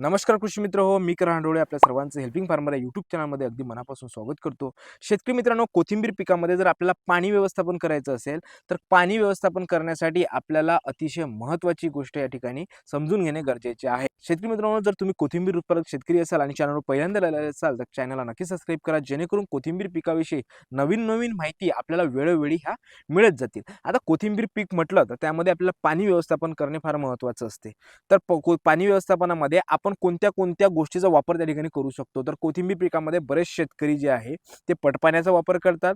नमस्कार कृषी मित्र हो मी करण आपल्या सर्वांचं हेल्पिंग फार्मर या युट्यूब चॅनलमध्ये अगदी मनापासून स्वागत करतो. शेतकरी मित्रांनो कोथिंबीर पिकामध्ये जर आपल्याला पाणी व्यवस्थापन करायचं असेल तर पाणी व्यवस्थापन करण्यासाठी आपल्याला अतिशय महत्त्वाची गोष्ट या ठिकाणी समजून घेणे गरजेचे आहे. शेतकरी मित्रांनो जर तुम्ही कोथिंबीर उत्पादक शेतकरी असाल आणि चॅनलवर पहिल्यांदा आलेले असाल तर चॅनलला नक्की सबस्क्राईब करा जेणेकरून कोथिंबीर पिकाविषयी नवीन नवीन माहिती आपल्याला वेळोवेळी ह्या मिळत जातील. आता कोथिंबीर पीक म्हटलं तर त्यामध्ये आपल्याला पाणी व्यवस्थापन करणे फार महत्त्वाचं असते. तर प- को- पाणी व्यवस्थापनामध्ये आपण आपण कोणत्या कोणत्या गोष्टीचा वापर त्या ठिकाणी करू शकतो? तर कोथिंबीर पिकामध्ये बरेच शेतकरी जे आहे ते पटपाण्याचा वापर करतात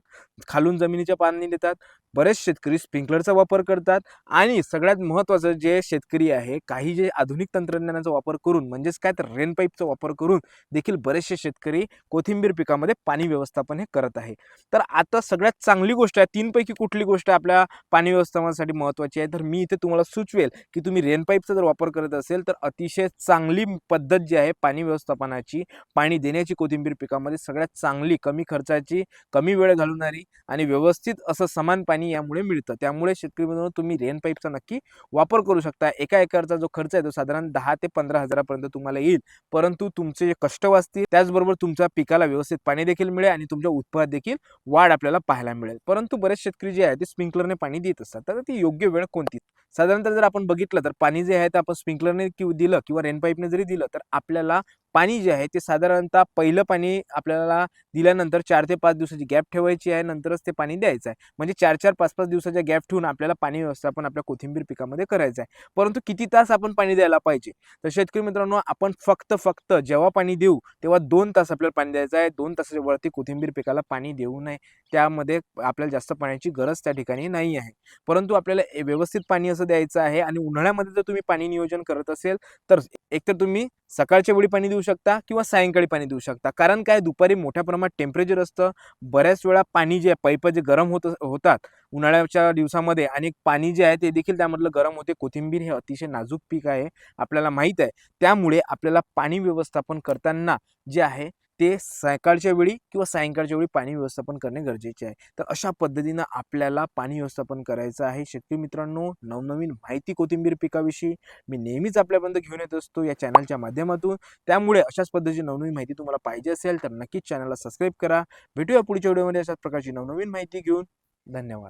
खालून जमिनीच्या पाणी देतात बरेच शेतकरी स्प्रिंकलरचा वापर करतात आणि सगळ्यात महत्त्वाचं जे शेतकरी आहे काही जे आधुनिक तंत्रज्ञानाचा वापर करून म्हणजेच काय तर रेन पाईपचा वापर करून देखील बरेचसे शेतकरी कोथिंबीर पिकामध्ये पाणी व्यवस्थापन हे करत आहे. तर आता सगळ्यात चांगली गोष्ट आहे तीनपैकी कुठली गोष्ट आपल्या पाणी व्यवस्थापनासाठी महत्त्वाची आहे? तर मी इथे तुम्हाला सुचवेल की तुम्ही रेन पाईपचा जर वापर करत असेल तर अतिशय चांगली पद्धत जी आहे पाणी व्यवस्थापनाची पाणी देण्याची कोथिंबीर पिकामध्ये सगळ्यात चांगली कमी खर्चाची कमी वेळ घालवणारी आणि व्यवस्थित असं समान पाणी यामुळे मिळतं. त्यामुळे शेतकरी मित्रांनो तुम्ही रेन पाईपचा नक्की वापर करू शकता. एका एकरचा जो खर्च आहे तो साधारण दहा ते पंधरा हजारापर्यंत तुम्हाला येईल. परंतु तुमचे जे कष्ट वाचतील त्याचबरोबर तुमच्या पिकाला व्यवस्थित पाणी देखील मिळेल आणि तुमच्या उत्पादनात देखील वाढ आपल्याला पाहायला मिळेल. परंतु बरेच शेतकरी जे आहे ते स्प्रिंकलरने पाणी देत असतात. तर ती योग्य वेळ कोणती? साधारणतः जर आपण बघितलं तर पाणी जे आहे ते आपण स्प्रिंकलरने किंवा दिलं किंवा रेन पाईपने जरी दिलं तर आपल्याला पाणी जे आहे ते साधारणतः पहिलं पाणी आपल्याला दिल्यानंतर चार ते पाच दिवसाची गॅप ठेवायची आहे नंतरच ते पाणी द्यायचं आहे. म्हणजे चार चार पाच पाच दिवसाच्या गॅप ठेवून आपल्याला पाणी व्यवस्थापन आपल्या कोथिंबीर पिकामध्ये करायचं आहे. परंतु किती तास आपण पाणी द्यायला पाहिजे? तर शेतकरी मित्रांनो आपण फक्त फक्त जेव्हा पाणी देऊ तेव्हा दोन तास आपल्याला पाणी द्यायचं आहे. दोन तासाच्या वरती कोथिंबीर पिकाला पाणी देऊ नये. त्यामध्ये आपल्याला जास्त पाण्याची गरज त्या ठिकाणी नाही आहे. परंतु आपल्याला ए- व्यवस्थित पाणी असं द्यायचं आहे आणि उन्हाळ्यामध्ये जर तुम्ही पाणी नियोजन करत असेल तर एकतर तुम्ही सकाळच्या वेळी पाणी देऊ शकता किंवा सायंकाळी पाणी देऊ शकता. कारण काय? दुपारी मोठ्या प्रमाणात टेम्परेचर असतं. बऱ्याच वेळा पाणी जे आहे पाईप जे गरम होत होतात उन्हाळ्याच्या दिवसामध्ये आणि पाणी जे आहे ते देखील त्यामधलं गरम होते. कोथिंबीर हे अतिशय नाजूक पीक आहे आपल्याला माहीत आहे. त्यामुळे आपल्याला पाणी व्यवस्थापन करताना जे आहे ते सकाळच्या वेळी किंवा सायंकाळच्या वेळी पाणी व्यवस्थापन करणे गरजेचे आहे. तर अशा पद्धतीनं आपल्याला पाणी व्यवस्थापन करायचं आहे. शेतकरी मित्रांनो नवनवीन माहिती कोथिंबीर पिकाविषयी मी नेहमीच आपल्यापर्यंत घेऊन येत असतो या चॅनलच्या माध्यमातून. त्यामुळे अशाच पद्धतीची नवनवीन माहिती तुम्हाला पाहिजे असेल तर नक्कीच चॅनलला सबस्क्राईब करा. भेटूया पुढच्या व्हिडिओमध्ये अशाच प्रकारची नवनवीन माहिती घेऊन. धन्यवाद.